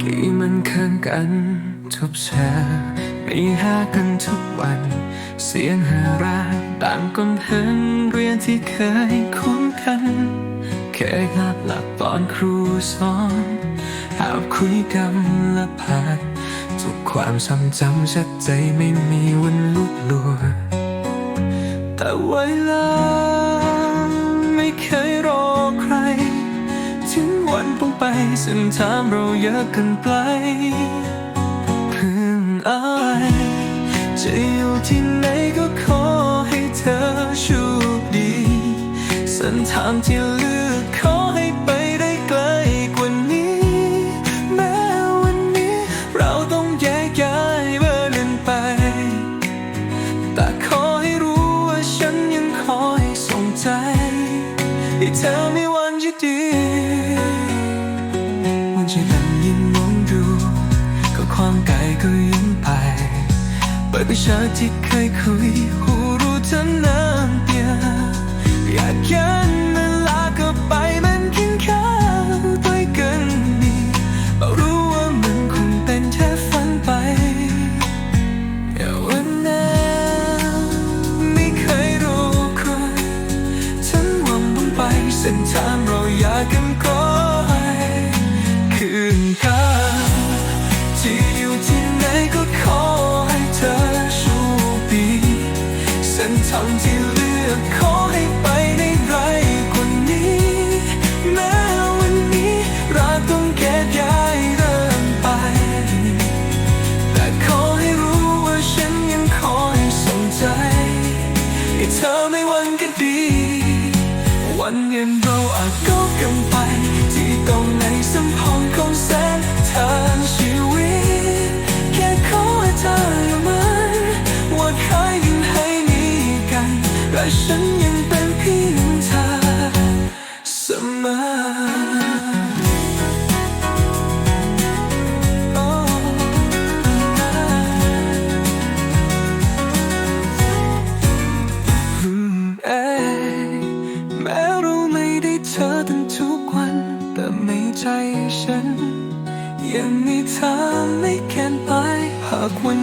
กี่มันเคืองกันทุบแช ไม่หากันทุกวัน เสียงหาราต่างกำแพงเรียนที่เคยคุ้นกันเคยหลับหลับตอนครูสอนหาคุยกันและผ่านทุกความทรงจำชัดใจไม่มีวันลุกลัว แต่เวลาไม่เคยรอใคร ถึงวันพุ่งไปเส้นทางเราเยอะเกันไกล จะอยู่ที่ไหนก็ขอให้เธอโชคดีเส้นทางที่เลือกขอให้ไปได้ไกลกว่านี้ แม้วันนี้เราต้องแยกย้ายเบอร์เดินไป แต่ขอให้รู้ว่าฉันยังคอยส่งใจให้เธอไม่วันจะดีวันจะนั่งยิ้มมองดูก็ความไกลก็ยิ้มไป เปิดวิชาที่เคยคุย นทางที่เลือกขอให้ไปได้ไกลกว่านี้ แม้วันนี้รักต้องแก้ย้ายเริ่มไป แต่ขอให้รู้ว่าฉันยังคอยส่งใจ ให้เธอไม่วันกันดี วันเงินเราอาจก็กันไป มออืมเอ้ยแม้เราไม่ได้เจอกันทุกวัน แต่ไม่ใจฉัน ยังมีเธอไม่แค้นไปหากวัน